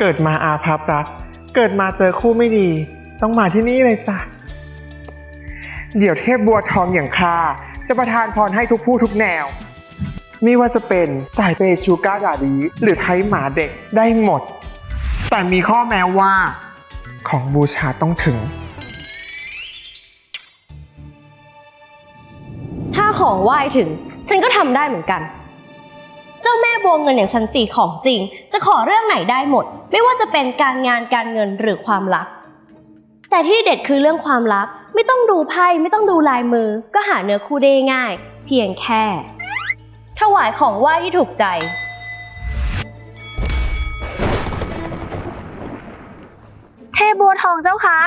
เกิดมาอาภัพรัก เกิดมาเจอคู่ไม่ดี ต้องมาที่นี่เลยจ้ะ เดี๋ยวเทพบัวทองอย่างข้าจะประทานพรให้ทุกผู้ทุกแนว ไม่ว่าจะเป็นสายเปย์ชูการ์ดาดี หรือไทยหมาเด็กได้หมด แต่มีข้อแม้ว่า ของบูชาต้องถึง ถ้าของไหว้ถึง ฉันก็ทำได้เหมือนกัน จ้าแม่บัวเงินอย่างฉันสี่ของจริง จะขอเรื่องไหนได้หมด ไม่ว่าจะเป็นการงานการเงินหรือความรัก แต่ที่เด็ดคือเรื่องความรัก ไม่ต้องดูไพ่ไม่ต้องดูลายมือ ก็หาเนื้อคู่ได้ง่าย เพียงแค่ ถวายของไหว้ที่ถูกใจ เทพบัวทองเจ้าคะ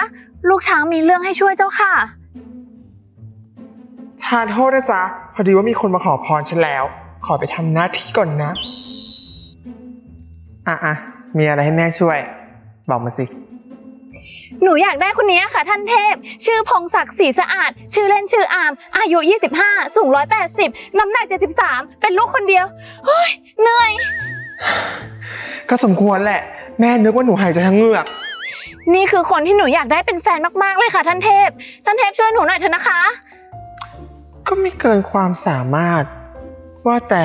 ลูกช้างมีเรื่องให้ช่วยเจ้าค่ะ ทานโทษนะจ๊ะ พอดีว่ามีคนมาขอพรฉันแล้ว ขอไปทำหน้าที่ก่อนนะ อะอะมีอะไรให้แม่ช่วย บอกมาสิ หนูอยากได้คนนี้ค่ะท่านเทพ ชื่อพงศักดิ์ศรีสะอาด ชื่อเล่นชื่ออาม อายุ 25 สูง 180 น้ำหนัก 73 เป็นลูกคนเดียวเฮ้ยเหนื่อย ก็สมควรแหละ แม่นึกว่าหนูหายใจทั้งเหงือก นี่คือคนที่หนูอยากได้เป็นแฟนมากๆเลยค่ะ ท่านเทพ ท่านเทพช่วยหนูหน่อยเถอะนะคะ ก็ไม่เกินความสามารถ ว่าแต่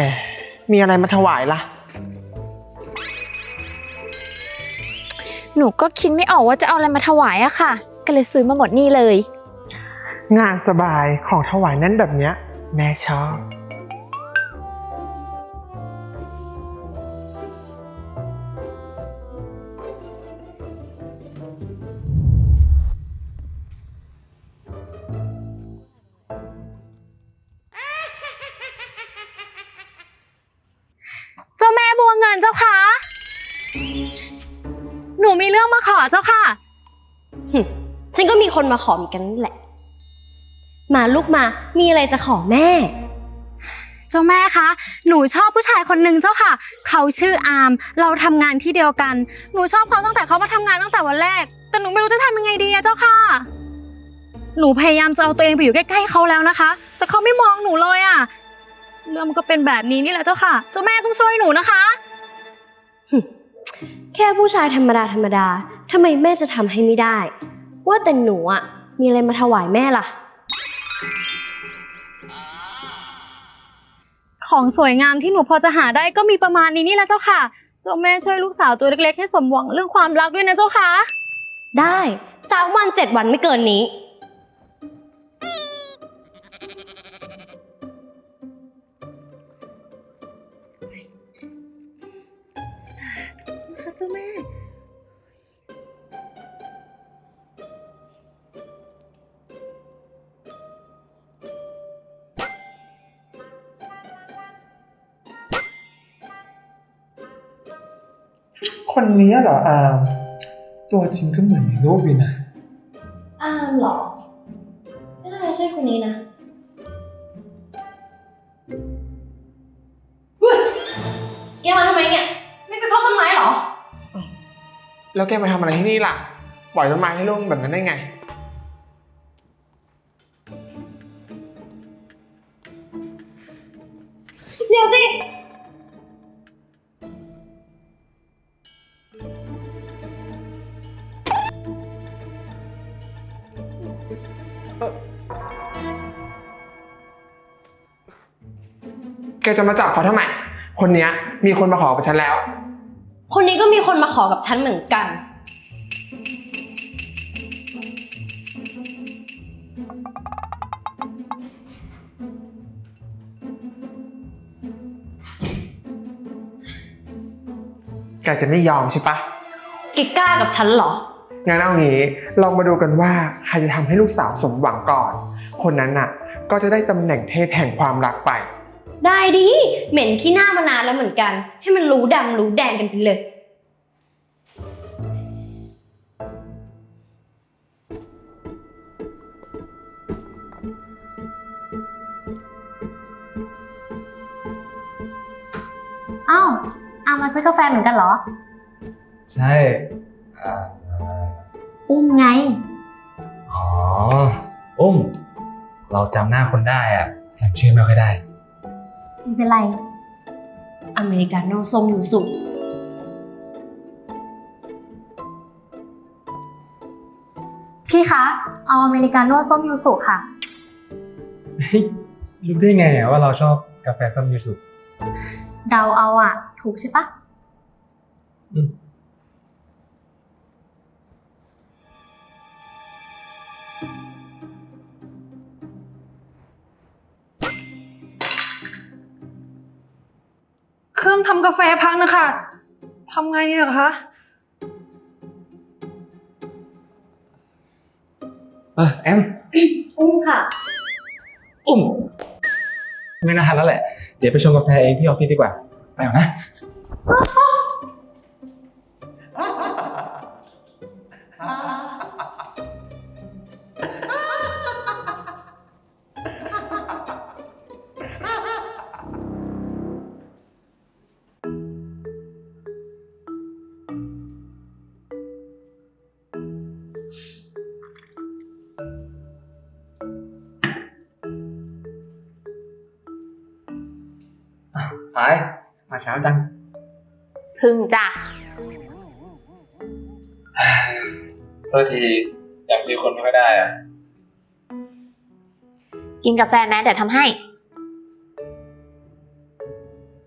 มีอะไรมาถวายล่ะ หนูก็คิดไม่ออกว่าจะเอาอะไรมาถวายอะค่ะ ก็เลยซื้อมาหมดนี่เลย งานสบายของถวายแน่นแบบเนี้ย แม่ชอบ หนูมีเรื่องมาขอเจ้าค่ะ หึฉันก็มีคนมาขอเหมือนกันนั่นแหละ มาลูกมา มีอะไรจะขอแม่ เจ้าแม่คะ หนูชอบผู้ชายคนหนึ่งเจ้าค่ะ เขาชื่ออามเราทำงานที่เดียวกัน หนูชอบเขาตั้งแต่เขามาทำงานตั้งแต่วันแรก แต่หนูไม่รู้จะทำยังไงดีอะเจ้าค่ะ หนูพยายามจะเอาตัวเองไปอยู่ใกล้ๆเขาแล้วนะคะ แต่เขาไม่มองหนูเลยอะเรื่องมันก็เป็นแบบนี้นี่แหละเจ้าค่ะ เจ้าแม่ต้องช่วยหนูนะคะ แค่ผู้ชายธรรมดาธรรมดาทำไมแม่จะทำให้ไม่ได้ ว่าแต่หนูอะมีอะไรมาถวายแม่ล่ะ ของสวยงามที่หนูพอจะหาได้ก็มีประมาณนี้นี่แหละเจ้าค่ะ เจ้าแม่ช่วยลูกสาวตัวเล็กๆให้สมหวังเรื่องความรักด้วยนะเจ้าค่ะ ได้สามวันเจ็ดวันไม่เกินนี้ คนนี้เหรออามตัวจริงก็เหมือนในรูปเลยนะอ้ามเหรอ ไม่น่าจะใช่คนนี้นะเฮ้ยแกมาทำไมเนี่ย ไม่ไปเพาะต้นไม้เหรอ แล้วแกมาทำอะไรที่นี่ล่ะ ปล่อยต้นไม้ให้ร่วงแบบนั้นได้ไง กจะมาจับเขาทำไม คนเนี้ยมีคนมาขอกับฉันแล้ว คนนี้ก็มีคนมาขอกับฉันเหมือนกัน แกจะไม่ยอมใช่ปะแกกล้ากับฉันเหรอ งั้นเอางี้ลองมาดูกันว่าใครจะทำให้ลูกสาวสมหวังก่อน คนนั้นน่ะ ก็จะได้ตำแหน่งเทพแห่งความรักไป ได้ดิ เหม็นขี้หน้ามานานแล้วเหมือนกัน ให้มันรู้ดำรู้แดงกันไปเลย อ้าวอามาซื้อกาแฟเหมือนกันเหรอ ใช่อ่าอุ้มไง อ๋อ อุ้ม เราจำหน้าคนได้อะจำชื่อไม่ค่อยได้ ไเป็นไร อเมริกาโน่ทรงอยู่สุข พี่คะ เอาอเมริกาโน่ส้มยูสุค่ะรู้ได้ไงอะว่าเราชอบกาแฟส้มยูสุเดาเอาอะถูกใช่ปะ อืม ทำกาแฟพังนะคะทำไงเนี่ยคะเออแอมอุ้มค่ะ อุ้มไม่น่าทันแล้วแหละ เดี๋ยวไปชงกาแฟเองที่ออฟฟิศดีกว่า ไปเอานะ ไปมาเช้าจังพึ่งจ้ะโทษทีจำชื่อคนไม่ค่อยได้อะกินกาแฟไหมเดี๋ยวทำให้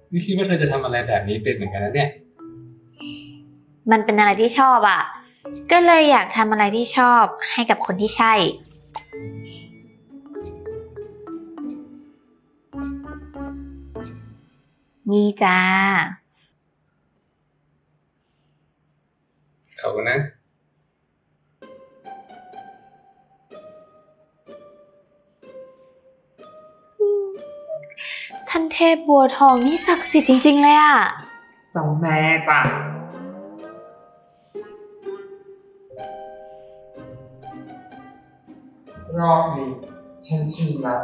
ไม่คิดว่าเธอจะทำอะไรแบบนี้เป็นเหมือนกันนะเนี่ย มันเป็นอะไรที่ชอบอะ่ะ ก็เลยอยากทำอะไรที่ชอบให้กับคนที่ใช่ นี่จ้า ขอบคุณนะ ท่านเทพบัวทองนี่ศักดิ์สิทธิ์จริง ๆ เลยอะ่ะเจ้าแม่จ้ะรอบนี้ฉันชิมละ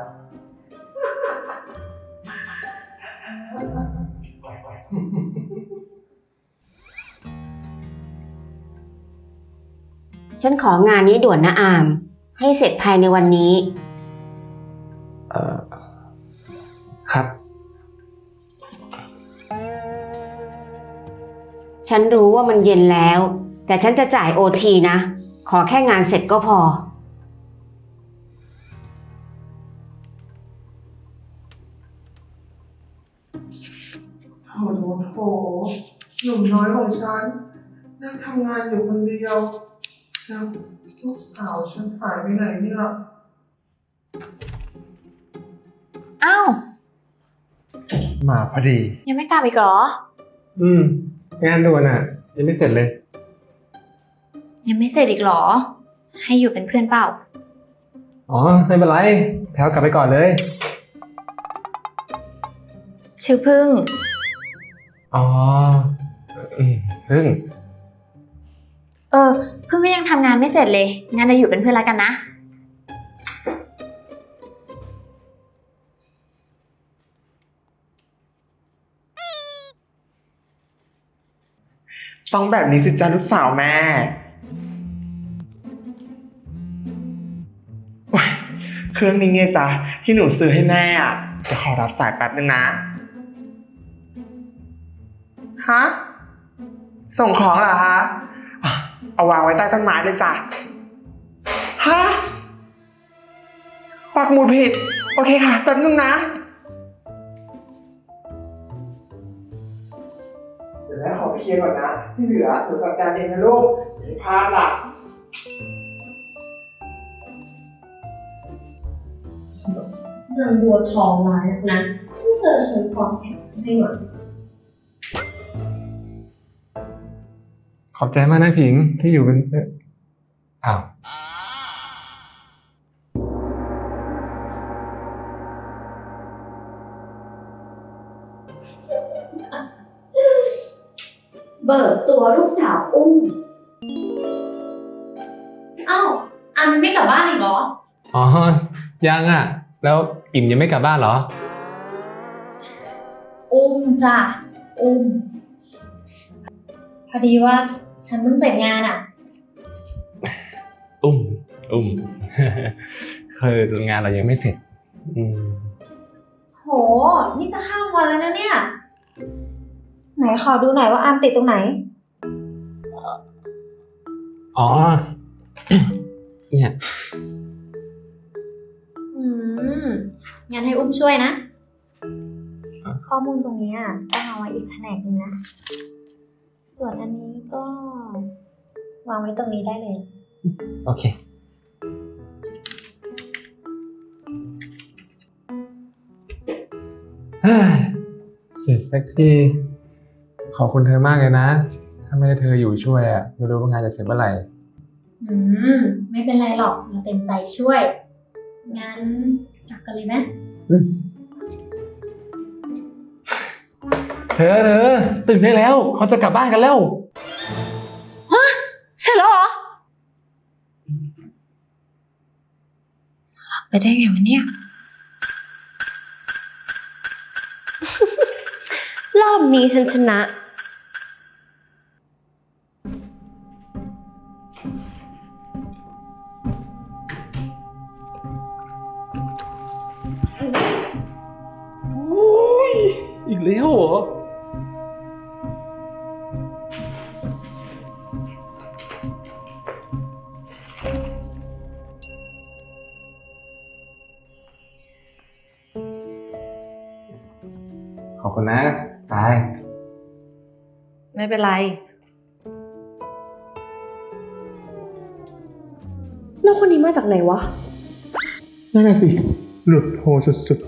ฉันของานนี้ด่วนนะอาม ให้เสร็จภายในวันนี้ เอ่อ ครับ ฉันรู้ว่ามันเย็นแล้ว แต่ฉันจะจ่ายโอทีนะ ขอแค่งานเสร็จก็พอ โถโถโถหนุ่มน้อยของฉันนั่งทำงานอยู่คนเดียว แล้วลูกสาวฉันหายไปไหนเนี่ยอ้าว มาพอดี ยังไม่กลับอีกเหรอ อืม งานด่วนอะ ยังไม่เสร็จเลย ยังไม่เสร็จอีกเหรอ ให้อยู่เป็นเพื่อนเปล่า อ๋อ ไม่เป็นไร แถวกลับไปก่อนเลย ชื่อพึ่ง อ๋ออืมพึ่ง เออเพึ่งก็ยังทำงานไม่เสร็จเลย งั้นเราอยู่เป็นเพื่อนแล้วกันนะ ต้องแบบนี้สิจ้าลูกสาวแม่โอ๊ยเครื่องนี้ไงจ๊ะที่หนูซื้อให้แม่อะจะขอรับสายแป๊บนึงนะ ฮะ ส่งของเหรอฮะ เอาวางไว้ใต้ต้นไม้เลยจ้ะฮะปักหมุดผิด โอเคค่ะ แป๊บนึงนะเดี๋ยวแม่ขอไปเคลียร์ก่อนนะที่เหลือหนูจัดการเองนะลูกอย่าพลาดล่ะนางบัวทองร้ายนักนะเพิ่งเจอฉันซ้อมแข่งให้หน่อ ขอบใจมากนะผิงที่อยู่เป็นเอ่ออ้าวเบิกตัวลูกสาวอุ้มเอ้าอันไม่กลับบ้านอีกเหรอ อ๋อ ยังอะ แล้วอิ่มยังไม่กลับบ้านเหรอ อุ้มจ้ะ อุ้ม พอดีว่า ฉันเพิ่งเสร็จงานอะอุ้ม อุ้ม คืองานเรายังไม่เสร็จ อืมโห นี่จะข้ามวันแล้วนะเนี่ย ไหนขอดูหน่อยว่าอามติดตรงไหน อ๋อ เนี่ยอืม งั้นให้อุ้มช่วยนะอะข้อมูลตรงเนี้ยต้องเอาไว้อีกแผนกหนึงนะ ส่วนอันนี้ก็ วางไว้ตรงนี้ได้เลย โอเคเฮ้ยเสร็จสักทีขอบคุณเธอมากเลยนะ ถ้าไม่ได้เธออยู่ช่วยอะไม่รู้ว่างานจะเสร็จเมื่อไหร่ อืม ไม่เป็นไรหรอก เราเต็มใจช่วย งั้นกลับกันเลยไหม เธอเธอตื่นได้แล้ว เขาจะกลับบ้านกันแล้วเสร็จแล้วเหรอไปได้ไงวะเนี่ย รอบนี้ฉันชนะ คุณนะสายไม่เป็นไร แล้วคนนี้มาจากไหนวะ นั่นน่ะสิ หลุดโหสุด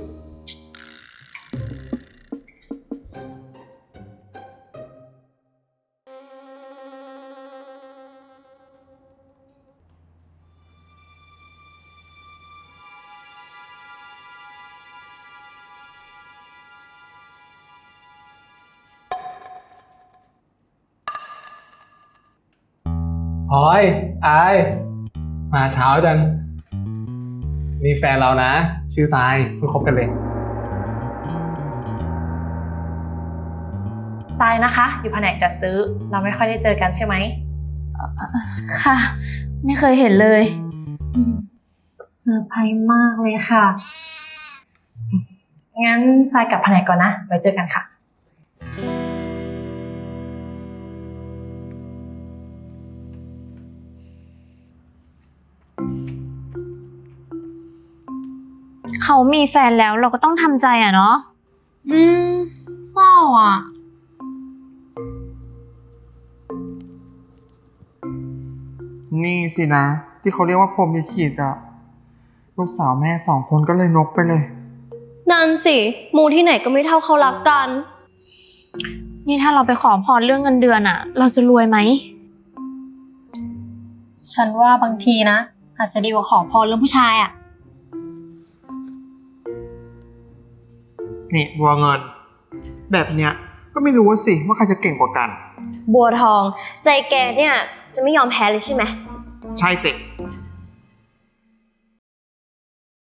พลอยอายมาเช้าจังนี่แฟนเรานะ ชื่อทรายเพิ่งคบกันเลย ทรายนะคะ อยู่แผนกจัดซื้อ เราไม่ค่อยได้เจอกันใช่ไหม ค่ะ ไม่เคยเห็นเลยอืมเซอร์ไพรส์มากเลยค่ะ งั้นทรายกลับแผนกก่อนนะ ไว้เจอกันค่ะ เขามีแฟนแล้วเราก็ต้องทำใจอะเนาะ อืมเศร้าอะๆนี่สินะ ที่เขาเรียกว่าพรหมลิขิตอะลูกสาวแม่สองคนก็เลยนกไปเลย นั่นสิหมูที่ไหนก็ไม่เท่าเขารักกัน นี่ถ้าเราไปขอพรเรื่องเงินเดือนอะเราจะรวยไหม ฉันว่าบางทีนะ อาจจะดีกว่าขอพรเรื่องผู้ชายอะ นี่บัวเงิน แบบเนี้ยก็ไม่รู้ว่าสิว่าใครจะเก่งกว่ากัน บัวทอง ใจแกเนี่ยจะไม่ยอมแพ้เลยใช่ไหม ใช่สิ